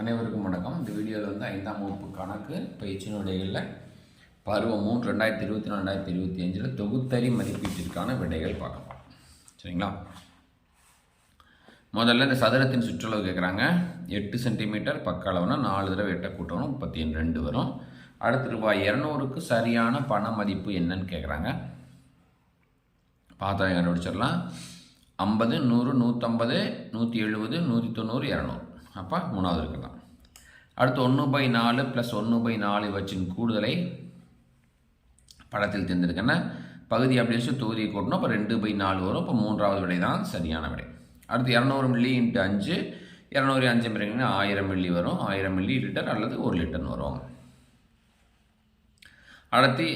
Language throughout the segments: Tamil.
அனைவருக்கும் வணக்கம். இந்த வீடியோவில் வந்து ஐந்தாம் வகுப்பு கணக்கு பயிற்சியினுடைகளில் பருவம் மூணு ரெண்டாயிரத்தி இருபத்தி நாலு ரெண்டாயிரத்தி இருபத்தி அஞ்சில் தொகுத்தறி மதிப்பீட்டிற்கான விடைகள் பார்க்கலாம் சரிங்களா? முதல்ல இந்த சதுரத்தின் சுற்றளவு கேட்குறாங்க எட்டு சென்டிமீட்டர் பக்க அளவுனா நாலு தடவை எட்ட கூட்டணும் முப்பத்தி ரெண்டு வரும். அடுத்து ரூபாய் இரநூறுக்கு சரியான பண மதிப்பு என்னன்னு கேட்குறாங்க பார்த்தா கண்டுபிடிச்சிடலாம். ஐம்பது நூறு நூற்றம்பது நூற்றி எழுபது நூற்றி தொண்ணூறு இரநூறு. அப்போ மூணாவது இருக்கலாம் அடுத்து ஒன்று பை நாலு ப்ளஸ் ஒன்று பை நாலு வச்சின் கூடுதலை படத்தில் தெரிந்திருக்கேன்னா பகுதி அப்படி வச்சு தொகுதியை கூட்டணும். அப்போ ரெண்டு பை நாலு வரும். இப்போ மூன்றாவது விடை தான் சரியான விடை. அடுத்து இரநூறு மில்லி இன்ட்டு அஞ்சு. இரநூறு அஞ்சு மில்லிங்கன்னா ஆயிரம் மில்லி வரும். ஆயிரம் மில்லி லிட்டர் அல்லது ஒரு லிட்டர் வரும். அடுத்து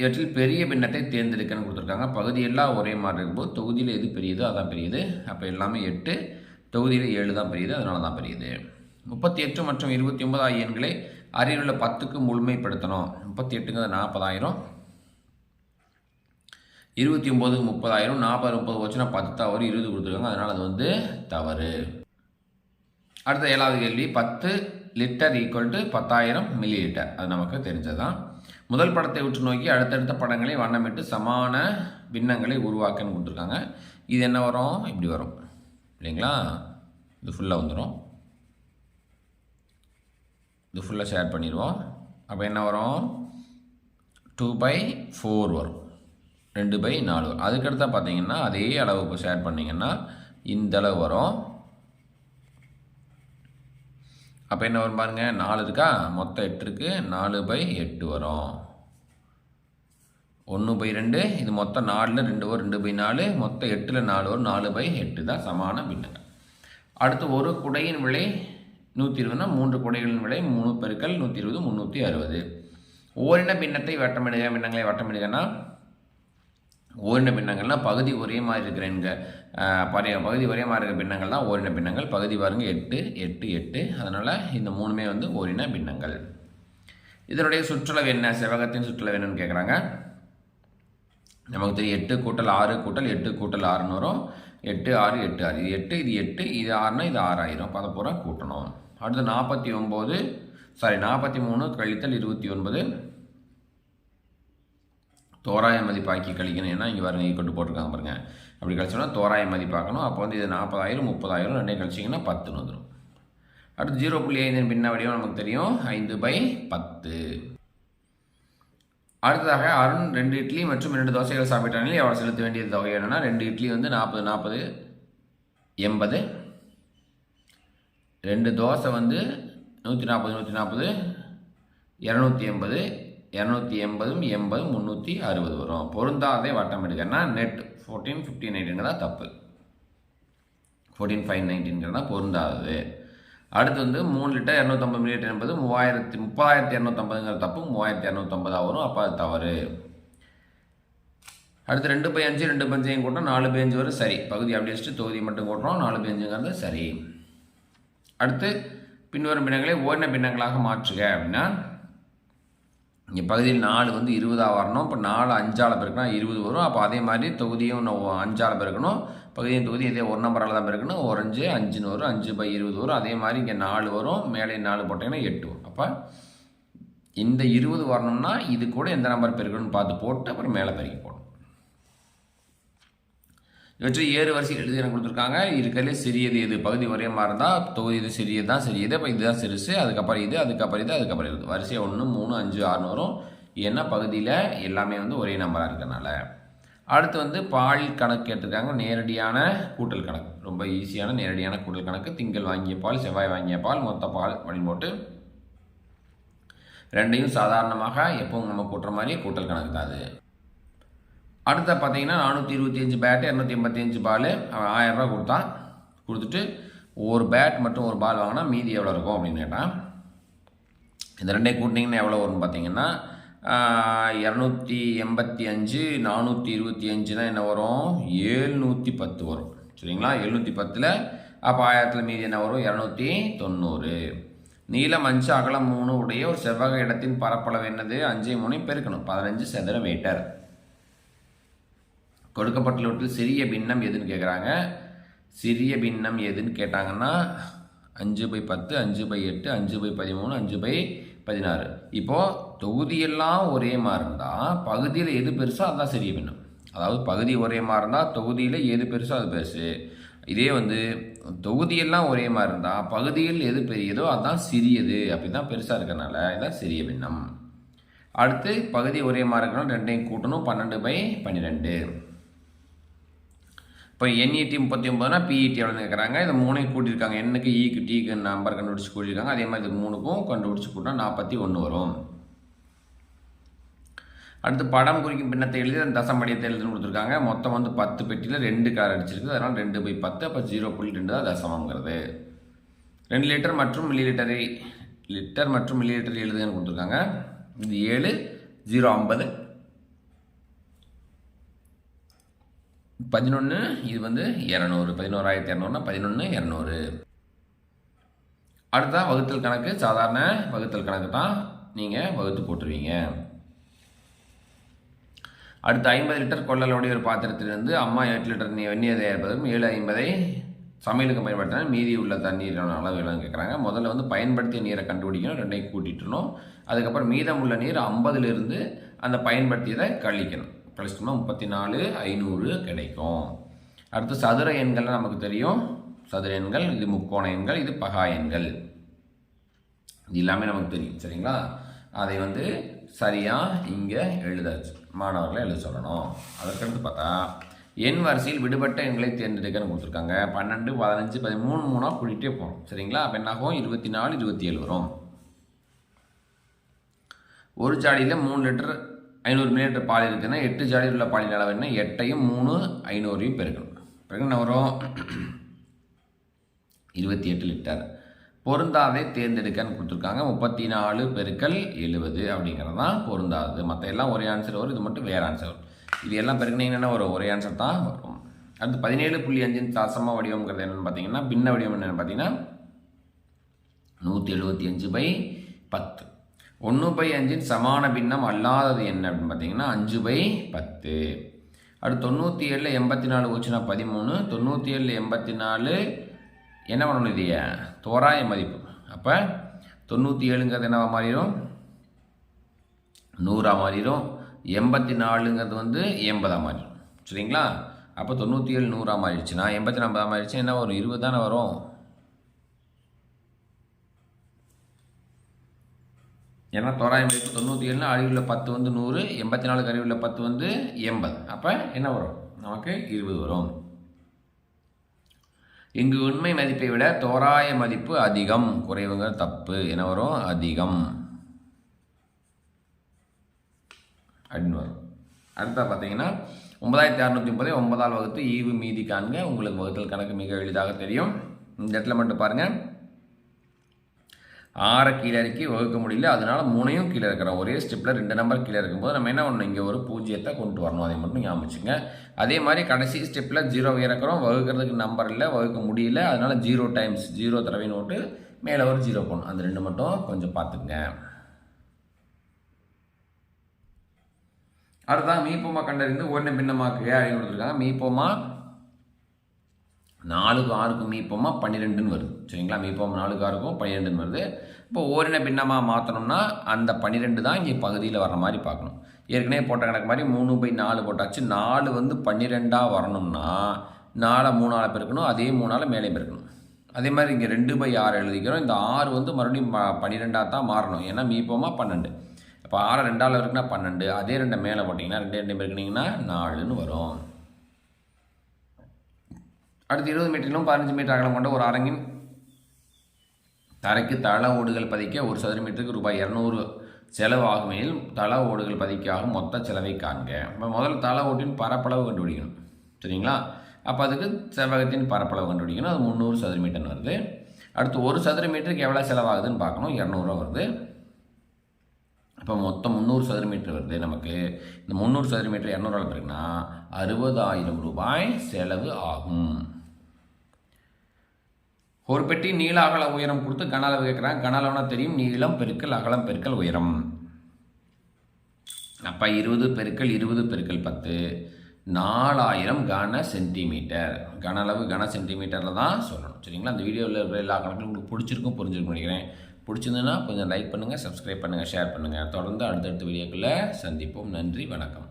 இவற்றில் பெரிய பின்னத்தை தேர்ந்தெடுக்கன்னு கொடுத்துருக்காங்க. பகுதியெல்லாம் ஒரே மாதிரி இருக்கும்போது தொகுதியில் எது பெரியதோ அதான் பெரியது. அப்போ எல்லாமே எட்டு. தொகுதியில் ஏழு தான் பெரியது அதனால தான் பெரியது. முப்பத்தி எட்டு மற்றும் இருபத்தி ஒன்பது ஆகிய எண்களை அருகில் உள்ள பத்துக்கு முழுமைப்படுத்தணும். முப்பத்தி எட்டுங்கிறது நாற்பதாயிரம். இருபத்தி ஒம்போதுக்கு முப்பதாயிரம் நாற்பது முப்பது வச்சுன்னா பத்து தவறு இருபது கொடுத்துருக்காங்க. அதனால் அது வந்து தவறு. அடுத்த ஏழாவது கேள்வி பத்து லிட்டர் ஈக்குவல் டு பத்தாயிரம் மில்லி லிட்டர் அது நமக்கு தெரிஞ்சது தான் முதல் படத்தை உற்று நோக்கி அடுத்தடுத்த படங்களை வண்ணமிட்டு சமான பின்னங்களை உருவாக்கன்னு கொடுத்துருக்காங்க. இது என்ன வரும்? இப்படி வரும். இல்லைங்களா? இது ஃபுல்லாக வந்துடும் இது ஃபுல்லாக ஷேர் பண்ணிடுவோம். அப்போ என்ன வரும்? டூ பை ஃபோர் வரும். ரெண்டு பை நாலு வரும். அதுக்கடுத்தா பார்த்தீங்கன்னா அதே அளவுக்கு ஷேர் பண்ணிங்கன்னா இந்த அளவு வரும். அப்போ என்ன வரும் பாருங்கள் நாலு இருக்கா? மொத்தம் எட்டு இருக்குது நாலு பை எட்டு வரும். ஒன்று பை ரெண்டு. இது மொத்தம் நாலில் ரெண்டு வரும். ரெண்டு பை நாலு. மொத்தம் எட்டில் நாலு வரும். நாலு பை எட்டு தான் சமான பின்னங்கள் அடுத்து ஒரு குடையின் விலை நூற்றி இருபதுனா மூன்று குடைகளின் விலை மூணு பெருக்கள் நூற்றி இருபது முந்நூற்றி அறுபது. ஓரின பின்னத்தை வட்டமிடுக பின்னங்களை வட்டமிடுகன்னா ஓரின பின்னங்கள்னால் பகுதி ஒரே மாதிரி இருக்கிற எண்க பழைய பகுதி ஒரே மாதிரி இருக்கிற பின்னங்கள் தான் ஓரின பின்னங்கள். பகுதி பாருங்க எட்டு எட்டு எட்டு. அதனால் இந்த மூணுமே வந்து ஓரின பின்னங்கள். இதனுடைய சுற்றளவு என்ன? செவ்வகத்தின் சுற்றளவு என்னன்னு கேட்குறாங்க நமக்கு தெரியும் எட்டு கூட்டல் ஆறு கூட்டல் எட்டு கூட்டல் ஆறுன்னு வரும். எட்டு ஆறு எட்டு ஆறு. இது எட்டு இது எட்டு இது ஆறுனா இது ஆறாயிரம். அப்போ அதை பூரா கூட்டணும். அடுத்து நாற்பத்தி ஒம்பது சாரி நாற்பத்தி மூணு கழித்தல் இருபத்தி ஒன்பது தோராய மதிப்பாக்கி கழிக்கணும். ஏன்னா இங்கே பாருங்க கொண்டு போட்டிருக்காங்க பாருங்க. அப்படி கழிச்சோம்னா தோராய மதிப்பாக்கணும். அப்போ வந்து இது நாற்பதாயிரம் முப்பதாயிரம் ரெண்டையும் கழிச்சிங்கன்னா பத்துன்னு வந்துடும் அடுத்து ஜீரோ புள்ளி ஐந்து பின்ன வடிவம் நமக்கு தெரியும். ஐந்து பை பத்து. அடுத்ததாக அருண் ரெண்டு இட்லி மற்றும் ரெண்டு தோசைகள் சாப்பிட்டாங்க அவர் செலுத்த வேண்டிய தொகை என்னன்னா ரெண்டு இட்லி வந்து நாற்பது நாற்பது எண்பது. ரெண்டு தோசை வந்து நூற்றி நாற்பது நூற்றி நாற்பது இரநூத்தி எண்பது இரநூத்தி எண்பதும் எண்பதும் முந்நூற்றி அறுபது வரும். பொருந்தாதே வட்டம் எடுக்கன்னா நெட் ஃபோர்டீன் ஃபிஃப்டி நைன்ட்டுங்கிறதா தப்பு. ஃபோர்டீன் ஃபைவ் நைன்டீன்கிறதா பொருந்தாதது. அடுத்து வந்து மூணு லிட்டர் இரநூத்தம்பது மில்லிலிட்டர் என்பது மூவாயிரத்தி முப்பதாயிரத்தி இரநூத்தம்பதுங்கிற தப்பு மூவாயிரத்தி இரநூத்தம்பதாக வரும் அப்போ அது தவறு. அடுத்து ரெண்டு பை அஞ்சு ரெண்டு பஞ்சையும் கூட்டம் நாலு பை அஞ்சு வரும் சரி. பகுதி அப்படி வச்சுட்டு தொகுதி மட்டும் கூட்டுறோம் நாலு பை அஞ்சுங்கிறது சரி. அடுத்து பின்வரும் பின்னங்களை ஓரின பின்னங்களாக மாற்றுக அப்படின்னா இங்கே பகுதியில் நாலு வந்து இருபதாக வரணும் இப்போ நாலு அஞ்சால் பிறக்கணும் இருபது வரும் அப்போ அதே மாதிரி தொகுதியும் அஞ்சால் பிறக்கணும் பகுதியின் தொகுதி இதே ஒரு நம்பரால் தான் இருக்குன்னு ஒரு அஞ்சு அஞ்சுன்னு வரும் அஞ்சு பை இருபது வரும் அதே மாதிரி இங்கே நாலு வரும். மேலே நாலு போட்டிங்கன்னா எட்டு வரும். அப்போ இந்த இருபது வரணும்னா இது கூட எந்த நம்பர் பெருக்கணும்னு பார்த்து போட்டு அப்புறம் மேலே பெருக்கி போடணும். இவற்றை ஏறு வரிசை எழுதி எனக்கு கொடுத்துருக்காங்க இருக்கிறதுலே சிறியது எது? பகுதி ஒரே மாதிரி தான் தொகுதி இது சிறியது தான் சிறியது. அப்போ இதுதான் சிறுசு அதுக்கப்புறம் இது அதுக்கப்புறம் இது அதுக்கப்புறம் இது வரிசை ஒன்று மூணு அஞ்சு ஆறுன்னு வரும் ஏன்னா பகுதியில் எல்லாமே வந்து ஒரே நம்பராக இருக்கிறனால அடுத்து வந்து பால் கணக்கு கேட்டிருக்காங்க. நேரடியான கூட்டல் கணக்கு. ரொம்ப ஈஸியான நேரடியான கூட்டல் கணக்கு. திங்கள் வாங்கிய பால் செவ்வாய் வாங்கிய பால் மொத்த பால் அப்படின்னு போட்டு ரெண்டையும் சாதாரணமாக எப்பவும் நம்ம கூட்டுற மாதிரி கூட்டல் கணக்கு தான் அது. அடுத்த பார்த்தீங்கன்னா நானூற்றி இருபத்தி அஞ்சு பேட்டு இரநூத்தி எண்பத்தி அஞ்சு பால். அவன் ஆயிரரூபா கொடுத்தான். கொடுத்துட்டு ஒரு பேட் மட்டும் ஒரு பால் வாங்கினா மீதி எவ்வளோ இருக்கும் அப்படின்னு கேட்டான். இந்த ரெண்டே கூட்டிங்கன்னா எவ்வளோ வரும்னு பார்த்தீங்கன்னா இரநூத்தி எண்பத்தி அஞ்சு நானூற்றி இருபத்தி அஞ்சுனா என்ன வரும்? ஏழ்நூற்றி பத்து வரும். சரிங்களா? எழுநூற்றி பத்தில் அப்போ ஆயிரத்தில் மீதி என்ன வரும்? இரநூத்தி தொண்ணூறு. நீளம் அஞ்சு அகலம் மூணு உடைய ஒரு செவ்வக இடத்தின் பரப்பளவு என்னது? அஞ்சு மூணையும் பெருக்கணும். பதினஞ்சு சதுர மீட்டர். கொடுக்கப்பட்டுள்ளவற்றில் சிறிய பின்னம் எதுன்னு கேட்குறாங்க சிறிய பின்னம் எதுன்னு கேட்டாங்கன்னா அஞ்சு பை பத்து அஞ்சு பை எட்டு அஞ்சு பை பதிமூணு அஞ்சு பை பதினாறு. இப்போது தொகுதியெல்லாம் ஒரே மாதிரி இருந்தால் பகுதியில் எது பெருசோ அதுதான் சரிய பண்ணும். அதாவது பகுதி ஒரே மாதிரி இருந்தால் தொகுதியில் எது பெருசோ அது பெருசு. இதே வந்து தொகுதியெல்லாம் ஒரே மாதிரி இருந்தால் பகுதியில் எது பெரியதோ அதுதான் சிறியது. அப்படி தான் பெருசாக இருக்கிறனால இதான் சிறிய பின்னம். அடுத்து பகுதி ஒரே மாதிரி இருக்கணும் ரெண்டையும் கூட்டணும். பன்னெண்டு பை பன்னிரெண்டு. இப்போ என்இடி முப்பத்தி ஒம்பதுனா பிஇடி எவ்வளோ கேட்குறாங்க இதை மூணையும் கூட்டியிருக்காங்க. என்னுக்கு ஈக்கு e டீக்கு நம்பர் கண்டுபிடிச்சி கூட்டியிருக்காங்க. அதே மாதிரி இது மூணுக்கும் கண்டுபிடிச்சி கூட்டினா நாற்பத்தி ஒன்று வரும். அடுத்து படம் குறிக்கும் பின்னத்தை எழுதி அந்த தசமடையத்தை எழுதுன்னு கொடுத்துருக்காங்க. மொத்தம் வந்து பத்து பெட்டியில் ரெண்டு கார் அடிச்சிருக்கு. அதனால் ரெண்டு பை பத்து அப்போ ஜீரோ புள்ளி ரெண்டு தான் தசமங்கிறது. ரெண்டு லிட்டர் மற்றும் மில்லி லிட்டரை லிட்டர் மற்றும் மில்லி லிட்டர் எழுதுன்னு கொடுத்துருக்காங்க. இது ஏழு ஜீரோ ஐம்பது. பதினொன்று இது வந்து இரநூறு. பதினோராயிரத்தி இரநூறுனா பதினொன்று இரநூறு. அடுத்தா வகுத்தல் கணக்கு. சாதாரண வகுத்தல் கணக்கு தான் நீங்கள் வகுத்து போட்டுருவீங்க. அடுத்து ஐம்பது லிட்டர் கொள்ளலுடைய ஒரு பாத்திரத்திலிருந்து அம்மா எட்டு லிட்டர் நீ வெந்நீர் தயாரிப்பதற்கும் ஏழு ஐம்பதை சமையலுக்கு பயன்படுத்தினா மீதி உள்ள தண்ணீரான அளவு எல்லாம் கேட்குறாங்க. முதல்ல வந்து பயன்படுத்திய நீரை கண்டுபிடிக்கணும் ரெண்டையும் கூட்டிட்டுணும் அதுக்கப்புறம் மீதம் உள்ள நீர் ஐம்பதுலேருந்து அந்த பயன்படுத்தியதை கழிக்கணும். கழிச்சிட்டோம்னா முப்பத்தி நாலு ஐநூறு கிடைக்கும். அடுத்து சதுர எண்கள்லாம் நமக்கு தெரியும். சதுர எண்கள் இது முக்கோண எண்கள் இது பகா எண்கள். இது எல்லாமே நமக்கு தெரியும் சரிங்களா? அதை வந்து சரியாக இங்கே எழுதாச்சு. மாணவர்களை எழுத சொல்லணும். அதற்கடுத்து பார்த்தா எண் வரிசையில் விடுபட்ட எண்களை தேர்ந்தெடுக்கன்னு கொடுத்துருக்காங்க. பன்னெண்டு பதினஞ்சு பதிமூணு மூணாக கூட்டிகிட்டே போகிறோம் சரிங்களா? அப்போ என்னாகும் இருபத்தி நாலு இருபத்தி ஏழு வரும். ஒரு ஜாடியில் மூணு லிட்டர் ஐநூறு மில்லிலிட்டர் பால் இருக்குன்னா எட்டு ஜாடியில் உள்ள பாலின் அளவு என்ன? எட்டையும் மூணு ஐநூறையும் பெருக்கணும். பிறகு என்ன வரும்? இருபத்தி எட்டு லிட்டர். பொருந்தாதை தேர்ந்தெடுக்கன்னு கொடுத்துருக்காங்க. முப்பத்தி நாலு பெருக்கல் எழுபது அப்படிங்கிறது தான் பொருந்தாது மற்ற எல்லாம் ஒரே ஆன்சர் வரும். இது மட்டும் வேறு ஆன்சர் வரும். இது எல்லாம் பெருக்கினீங்கன்னா ஒரு ஒரே ஆன்சர் தான் வரும். அடுத்து பதினேழு புள்ளி அஞ்சின் தசம வடிவம்ங்கிறது என்னென்னு பார்த்தீங்கன்னா பின்ன வடிவம் என்னென்னு பார்த்தீங்கன்னா நூற்றி எழுபத்தி அஞ்சு பை பத்து. ஒன்று பை அஞ்சின் சமான பின்னம் அல்லாதது என்ன அப்படின்னு பார்த்தீங்கன்னா அஞ்சு பை பத்து. அடுத்து தொண்ணூற்றி ஏழில் எண்பத்தி நாலு போச்சுன்னா பதிமூணு. தொண்ணூற்றி ஏழில் எண்பத்தி நாலு என்ன பண்ணணும் இது தோராய மதிப்பு. அப்போ தொண்ணூற்றி ஏழுங்கிறது என்னவா மாறிடும்? நூறாக மாறிடும். எண்பத்தி நாலுங்கிறது வந்து எண்பதாக மாறிடும். சரிங்களா? அப்போ தொண்ணூற்றி ஏழு நூறாக மாறிடுச்சுன்னா எண்பத்தி நாற்பதாக மாறிடுச்சு என்ன வரும்? இருபது தானே வரும். ஏன்னா தோராயம் மதிப்பு தொண்ணூற்றி ஏழுனா அழிவுள்ள பத்து வந்து நூறு எண்பத்தி நாலுக்கு அழிவுள்ள பத்து வந்து எண்பது. அப்போ என்ன வரும்? நமக்கு இருபது வரும். இங்கு உண்மை மதிப்பை விட தோராய மதிப்பு அதிகம். குறைவுங்க தப்பு என்ன வரும். அதிகம். அப்படின்னு வரும். அடுத்தா பார்த்தீங்கன்னா ஒன்பதாயிரத்தி அறநூற்றி முப்பதை ஒன்பதால் வகுத்து ஈவு மீதி காண்க. உங்களுக்கு வகுத்தல் கணக்கு மிக எளிதாக தெரியும். இந்த இடத்துல மட்டும் பாருங்கள் ஆறை கீழே இறக்கி வகுக்க முடியல. அதனால் மூணையும் கீழே இருக்கிறோம் ஒரே ஸ்டெப்பில் ரெண்டு நம்பர் கீழே இருக்கும்போது நம்ம என்ன பண்ணணும்? இங்கே ஒரு பூஜ்ஜியத்தை கொண்டு வரணும். அதை மட்டும் ஞாபகிச்சுங்க அதே மாதிரி கடைசி ஸ்டெப்பில் ஜீரோ இறக்குறோம். வகுக்கிறதுக்கு நம்பர் இல்லை வகுக்க முடியல. அதனால் ஜீரோ டைம்ஸ் ஜீரோ தடவை நோட்டு மேலே ஒரு ஜீரோ போகணும் அந்த ரெண்டு மட்டும் கொஞ்சம் பார்த்துக்குங்க. அடுத்ததான் மீப்போமா கண்டறிந்து ஒன்று பின்னமாக்கு அப்படின்னு கொடுத்துருக்காங்க. மீப்போமா நாலுக்கு ஆறுக்கும் மீப்போமா பன்னிரெண்டுன்னு வருது. சரிங்களா? மீப்போம் நாலுக்கு ஆறுக்கும் பன்னிரெண்டுன்னு வருது. இப்போ ஓரின பின்னமாக மாற்றணும்னா அந்த பன்னிரெண்டு தான் இங்கே பகுதியில் வர மாதிரி பார்க்கணும். ஏற்கனவே போட்ட கணக்கு மாதிரி மூணு பை நாலு போட்டாச்சு. நாலு வந்து பன்னிரெண்டாக வரணும்னா நாலை மூணால் பெருக்கணும் அதே மூணால் மேலே பெருக்கணும். அதே மாதிரி இங்கே ரெண்டு பை ஆறு எழுதிக்கிறோம். இந்த ஆறு வந்து மறுபடியும் பன்னிரெண்டாக தான் மாறணும். ஏன்னா மீப்போமா பன்னெண்டு. இப்போ ஆறு ரெண்டாவில் இருக்குன்னா பன்னெண்டு அதே ரெண்டை மேலே போட்டிங்கன்னா ரெண்டு ரெண்டு பெருக்கினீங்கன்னா நாலுன்னு வரும். அடுத்து இருபது மீட்டரிலும் பதினஞ்சு மீட்டர் அகலம் கொண்ட ஒரு அரங்கின் தரைக்கு தள ஓடுகள் பதிக்க ஒரு சதுர மீட்டருக்கு ரூபாய் இரநூறு செலவு ஆகுமையில் தள ஓடுகள் பதிக்காகும் மொத்த செலவை காண்க. இப்போ முதல்ல தள ஓட்டின் பரப்பளவு கண்டுபிடிக்கணும். சரிங்களா? அப்போ அதுக்கு செவ்வகத்தின் பரப்பளவு கண்டுபிடிக்கணும். அது முந்நூறு சதுர மீட்டர்னு வருது. அடுத்து ஒரு சதுர மீட்டருக்கு எவ்வளோ செலவாகுதுன்னு பார்க்கணும். இரநூறுவா வருது. இப்போ மொத்தம் முந்நூறு சதுர மீட்டர் வருது நமக்கு. இந்த முந்நூறு சதுர மீட்டர் இரநூறுவா இருக்குன்னா அறுபதாயிரம் ரூபாய் செலவு ஆகும். ஒரு பெட்டி நீள அகல உயரம் கொடுத்து கன அளவு கேட்குறாங்க கன அளவுனா தெரியும். நீளம் பெருக்கல் அகலம் பெருக்கல் உயரம். அப்போ இருபது பெருக்கல் இருபது பெருக்கல் பத்து. நாலாயிரம் கன சென்டிமீட்டர். கன அளவு கன சென்டிமீட்டரில் தான் சொல்லணும். சரிங்களா? அந்த வீடியோவில் இருக்கிற எல்லா கணக்கும் உங்களுக்கு பிடிச்சிருக்கும் புரிஞ்சிருக்கும் நினைக்கிறேன். பிடிச்சிருந்ததுன்னா கொஞ்சம் லைக் பண்ணுங்கள் சப்ஸ்கிரைப் பண்ணுங்கள் ஷேர் பண்ணுங்கள் தொடர்ந்து அடுத்தடுத்த வீடியோக்குள்ளே சந்திப்போம். நன்றி வணக்கம்.